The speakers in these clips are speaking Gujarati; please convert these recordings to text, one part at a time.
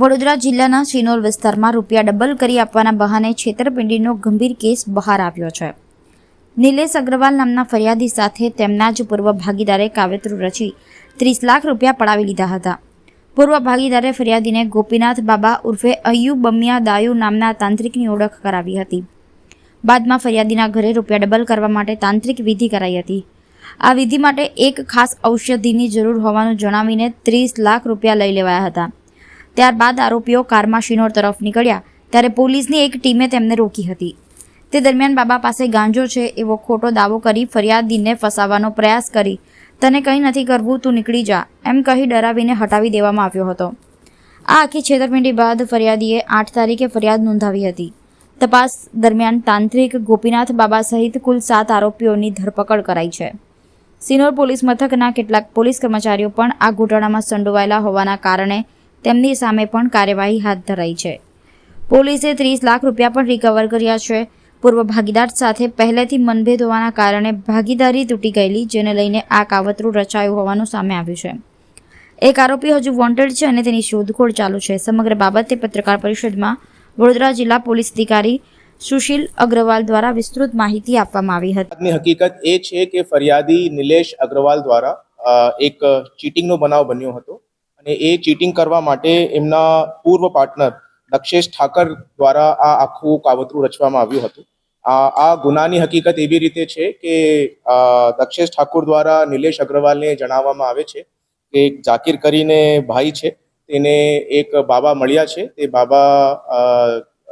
વડોદરા જિલ્લાના શિનોર વિસ્તારમાં રૂપિયા ડબલ કરી આપવાના બહાને છેતરપિંડીનો ગંભીર કેસ બહાર આવ્યો છે. નિલેશ અગ્રવાલ નામના ફરિયાદી સાથે તેમના જ પૂર્વ ભાગીદારે કાવતરું રચી ત્રીસ લાખ રૂપિયા પડાવી લીધા હતા. પૂર્વ ભાગીદારે ફરિયાદીને ગોપીનાથ બાબા ઉર્ફે અય્યુ બમિયા દાયુ નામના તાંત્રિકની ઓળખ કરાવી હતી. બાદમાં ફરિયાદીના ઘરે રૂપિયા ડબલ કરવા માટે તાંત્રિક વિધિ કરાઈ હતી. આ વિધિ માટે એક ખાસ ઔષધિની જરૂર હોવાનું જણાવીને ત્રીસ લાખ રૂપિયા લઈ લેવાયા હતા. ત્યારબાદ આરોપીઓ કારમાં શિનોર તરફ નીકળ્યા ત્યારે પોલીસની એક ટીમે તેમને રોકી હતી. તે દરમિયાન બાબા પાસે ગાંજો છે એવો ખોટો દાવો કરી ફરિયાદીને ફસાવવાનો પ્રયાસ કરી, તને કંઈ નથી કરવું, તું નીકળી જા, એમ કહી ડરાવીને હટાવી દેવામાં આવ્યો હતો. આ આખી છેતરપિંડી બાદ ફરિયાદીએ આઠ તારીખે ફરિયાદ નોંધાવી હતી. તપાસ દરમિયાન તાંત્રિક ગોપીનાથ બાબા સહિત કુલ સાત આરોપીઓની ધરપકડ કરાઈ છે. સિનોર પોલીસ મથકના કેટલાક પોલીસ કર્મચારીઓ પણ આ ઘોટાળામાં સંડોવાયેલા હોવાના કારણે તેમની સામે પણ કાર્યવાહી હાથ ધરાઈ છે. પોલીસે ત્રીસ લાખ રૂપિયા પણ રિકવર કર્યા છે. પૂર્વ ભાગીદાર સાથે પહેલેથી મનભેદ હોવાના કારણે ભાગીદારી તૂટી ગયેલી, જેને લઈને આ કાવતરું રચાયું હોવાનું સામે આવ્યું છે. એક આરોપી હજુ વોન્ટેડ છે અને તેની શોધખોળ ચાલુ છે. સમગ્ર બાબતે પત્રકાર પરિષદમાં વડોદરા જિલ્લા પોલીસ અધિકારી સુશીલ અગ્રવાલ દ્વારા વિસ્તૃત માહિતી આપવામાં આવી હતી. હકીકત એ છે કે ફરિયાદી નિલેશ અગ્રવાલ દ્વારા એક ચીટિંગનો બનાવ બન્યો હતો. અને એ ચીટિંગ કરવા માટે એમના પૂર્વ પાર્ટનર દક્ષેશ ઠાકર દ્વારા આ આખું કાવતરું રચવામાં આવ્યું હતું. આ ગુનાની હકીકત એવી રીતે છે કે દક્ષેશ ઠાકુર દ્વારા નિલેશ અગ્રવાલને જણાવવામાં આવે છે કે એક જાકીર કરીને ભાઈ છે તેને એક બાબા મળ્યા છે તે બાબા અ,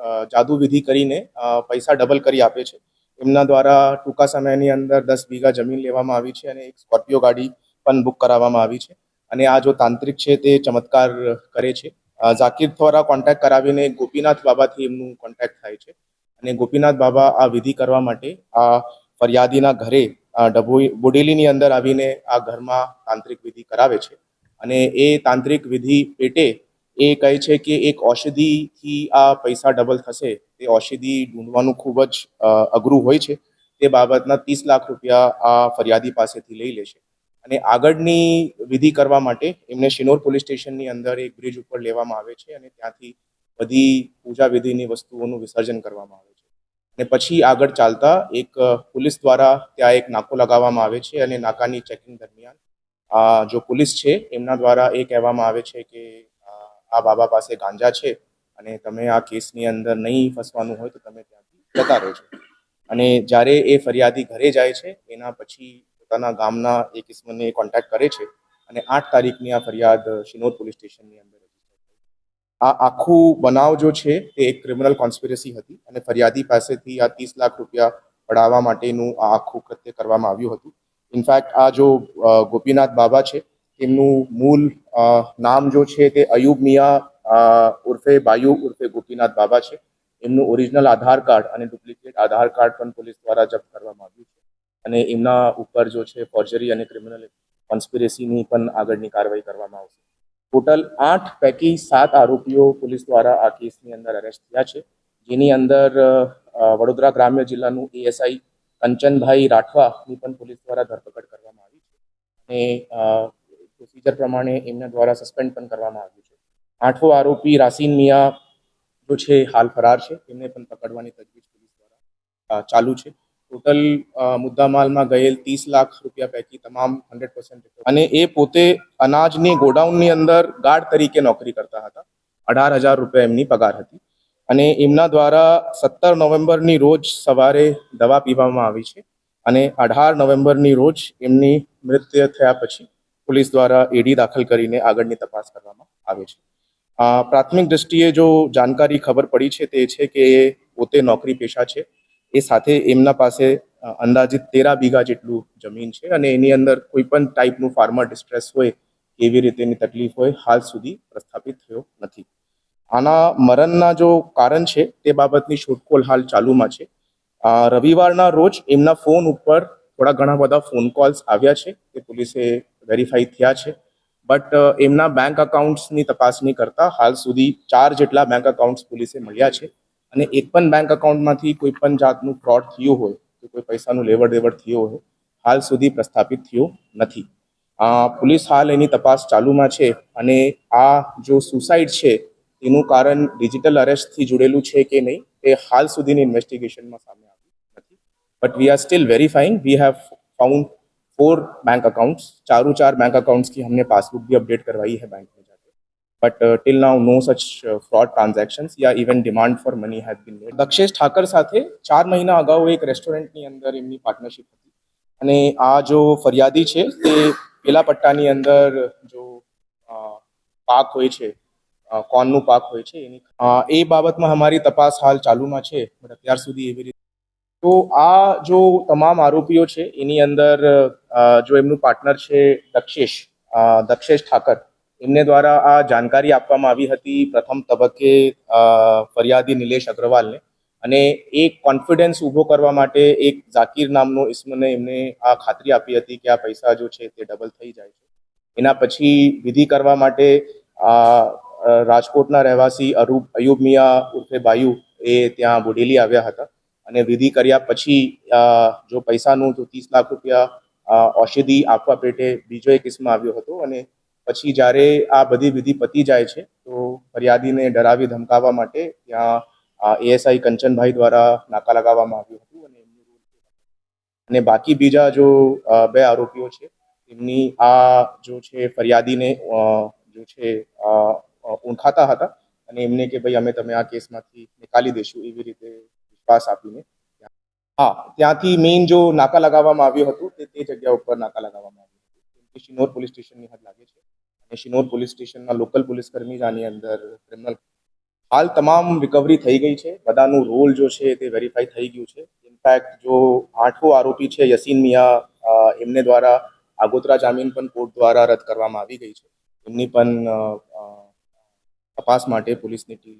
અ, જાદુ વિધિ કરીને પૈસા ડબલ કરી આપે છે. એમના દ્વારા ટૂંકા સમયની અંદર દસ વીઘા જમીન લેવામાં આવી છે અને એક સ્કોર્પિયો ગાડી પણ બુક કરાવવામાં આવી છે. અને આ જો તાંત્રિક છે તે ચમત્કાર કરે છે. ઝાકીર દ્વારા કોન્ટેક્ટ કરાવીને ગોપીનાથ બાબાથી એમનું કોન્ટેક્ટ થાય છે. અને ગોપીનાથ બાબા આ વિધિ કરવા માટે આ ફરિયાદીના ઘરે ડભોઈ, બોડેલીની અંદર આવીને આ ઘરમાં તાંત્રિક વિધિ કરાવે છે. અને એ તાંત્રિક વિધિ પેટે એ કહે છે કે એક ઔષધિથી આ પૈસા ડબલ થશે. તે ઔષધિ ઢૂંઢવાનું ખૂબ જ અઘરું હોય છે. તે બાબતના ત્રીસ લાખ રૂપિયા આ ફરિયાદી પાસેથી લઈ લેશે અને આગળની વિધિ કરવા માટે એમને શિનોર પોલીસ સ્ટેશનની અંદર એક બ્રિજ ઉપર લેવામાં આવે છે અને ત્યાંથી બધી પૂજા વિધિની વસ્તુઓનું વિસર્જન કરવામાં આવે છે. અને પછી આગળ ચાલતા એક પોલીસ દ્વારા ત્યાં એક નાકો લગાવવામાં આવે છે અને નાકાની ચેકિંગ દરમિયાન જો પોલીસ છે એમના દ્વારા એ કહેવામાં આવે છે કે આ બાબા પાસે ગાંજા છે અને તમે આ કેસની અંદર નહીં ફસવાનું હોય તો તમે ત્યાંથી જતા રહેજો. અને જ્યારે એ ફરિયાદી ઘરે જાય છે, એના પછી પોતાના ગામના એક ઇસમને કોન્ટેક્ટ કરે છે અને આઠ તારીખની આ ફરિયાદ શિનોર પોલીસ સ્ટેશનની અંદર આ આખું બનાવ જો છે તે એક ક્રિમિનલ કોન્સ્પિરસી હતી અને ફરિયાદી પાસેથી આ ત્રીસ લાખ રૂપિયા પડાવવા માટેનું આ આખું કૃત્ય કરવામાં આવ્યું હતું. ઇનફેક્ટ આ જો ગોપીનાથ બાબા છે એમનું મૂળ નામ જો છે તે અયુબ મિયા ઉર્ફે બાયુ ઉર્ફે ગોપીનાથ બાબા છે. એમનું ઓરિજિનલ આધાર કાર્ડ અને ડુપ્લિકેટ આધાર કાર્ડ પણ પોલીસ દ્વારા જપ્ત કરવામાં આવ્યું છે. અને એમના ઉપર જો છે ફોર્જરી અને ક્રિમિનલ કોન્સ્પિરસીની પણ આગળની કાર્યવાહી કરવામાં આવશે. ટોટલ આઠ પૈકી સાત આરોપીઓ પોલીસ દ્વારા આ કેસની અંદર અરેસ્ટ થયા છે. જેની અંદર વડોદરા ગ્રામ્ય જિલ્લાનું એએસઆઈ કંચનભાઈ રાઠવાની પણ પોલીસ દ્વારા ધરપકડ કરવામાં આવી છે. અને પ્રોસિજર પ્રમાણે એમના દ્વારા સસ્પેન્ડ પણ કરવામાં આવ્યું છે. આઠવો આરોપી રાસીન મિયા જો છે હાલ ફરાર છે. એમને પણ પકડવાની તજવીજ પોલીસ દ્વારા ચાલુ છે. ટોટલ મુદ્દામાલમાં ગયેલ ત્રીસ લાખ રૂપિયા પૈકી તમામ હંડ્રેડ પર્સન્ટ અને એ પોતે અનાજની ગોડાઉનની અંદર ગાર્ડ તરીકે નોકરી કરતા હતા. અઢાર હજાર રૂપિયા એમની પગાર હતી. અને એમના દ્વારા સત્તર નવેમ્બરની રોજ સવારે દવા પીવામાં આવી છે અને અઢાર નવેમ્બરની રોજ એમની મૃત્યુ થયા પછી પોલીસ દ્વારા એડી દાખલ કરીને આગળની તપાસ કરવામાં આવે છે. પ્રાથમિક દ્રષ્ટિએ જો જાણકારી ખબર પડી છે તે છે કે એ પોતે નોકરી પેશા છે. એ સાથે એમના પાસે અંદાજિત તેરા બીઘા જેટલું જમીન છે અને એની અંદર કોઈ પણ ટાઈપનું ફાર્મર ડિસ્ટ્રેસ હોય એવી રીતેની તકલીફ હોય, હાલ સુધી પ્રસ્થાપિત થયો નથી. આના મરણના જો કારણ છે, તે બાબતની શોધખોળ હાલ ચાલુમાં છે. રવિવારના રોજ એમના ફોન ઉપર થોડા ઘણા બધા ફોન કોલ્સ આવ્યા છે, તે પોલીસે વેરીફાઈ થયા છે. બટ એમના બેંક અકાઉન્ટ્સની તપાસણી કરતા હાલ સુધી ચાર જેટલા બેંક અકાઉન્ટ્સ પોલીસે મળ્યા છે. અને એક પણ બેંક અકાઉન્ટમાંથી કોઈ પણ જાતનું ફ્રોડ થયું હોય કે કોઈ પૈસાનું લેવડ દેવડ થયો હોય હાલ સુધી પ્રસ્થાપિત થયો નથી અ, પોલીસ હાલ એની તપાસ ચાલુમાં છે અને આ જો સુસાઇડ છે તેનું કારણ ડિજિટલ અરેસ્ટથી જોડેલું છે કે નહીં તે હાલ સુધીની ઇન્વેસ્ટિગેશનમાં સામે આવ્યું નથી but we are still verifying we have found four bank accounts चारों चार बैंक अकाउंट्स की हमने पासबुक भी अपडेट करवाई है बैंक में But uh, till now, no such uh, fraud transactions या even demand for money has been made. Dakshesh Thakar સાથે ચાર મહિના અગાઉ એક રેસ્ટોરન્ટની અંદર એમની પાર્ટનરશિપ હતી અને આ જો ફરિયાદી છે તે પેલા પટ્ટાની અંદર જો પાક હોય છે કોર્નનું પાક હોય છે એની એ બાબતમાં અમારી તપાસ હાલ ચાલુમાં છે બટ અત્યાર સુધી એવી રીતે તો આ જો તમામ આરોપીઓ છે એની અંદર જો એમનું પાર્ટનર છે દક્ષેશ દક્ષેશ ઠાકર એમને દ્વારા આ જાણકારી આપવામાં આવી હતી. પ્રથમ તબક્કે ફરિયાદી નિલેશ અગ્રવાલને અને એ કોન્ફિડન્સ ઊભો કરવા માટે એક ઝાકીર નામનો ઇસ્મને એમને આ ખાતરી આપી હતી કે આ પૈસા જો છે તે ડબલ થઈ જાય છે. એના પછી વિધિ કરવા માટે રાજકોટના રહેવાસી અરૂપ, અયુબ મિયા ઉર્ફે બાયુ એ ત્યાં બોડેલી આવ્યા હતા અને વિધિ કર્યા પછી જો પૈસાનું જો ત્રીસ લાખ રૂપિયા ઔષધિ આપવા પેટે બીજો એક કિસ્મ આવ્યો હતો અને પછી જ્યારે આ બધી વિધિ પતી જાય છે, તો ફરિયાદીને ડરાવી ધમકાવવા માટે ત્યાં એએસઆઈ કંચનભાઈ દ્વારા નાકા લગાવવામાં આવ્યું હતું અને અને બાકી બીજા જો બે આરોપીઓ છે એમની આ જો છે ફરિયાદીને જો છે ઓળખાતા હતા અને એમને કે ભાઈ અમે તમે આ કેસમાંથી નિકાલી દેશું એવી રીતે વિશ્વાસ આપીને હા, ત્યાંથી મેઇન જો નાકા લગાવવામાં આવ્યું હતું તે તે જગ્યા ઉપર નાકા લગાવવામાં આવ્યું હતું. શિનોર પોલીસ સ્ટેશનની હદ લાગે છે. અને શિનોર પોલીસ સ્ટેશનના લોકલ પોલીસ કર્મી જ આની અંદર ક્રિમિનલ હાલ તમામ રિકવરી થઈ ગઈ છે. બધાનું રોલ જો છે તે વેરીફાઈ થઈ ગયું છે. ઇનફેક્ટ જો આઠવો આરોપી છે યસીન મિયા એમને દ્વારા આગોતરા જામીન પણ કોર્ટ દ્વારા રદ કરવામાં આવી ગઈ છે. એમની પણ તપાસ માટે પોલીસની ટીમ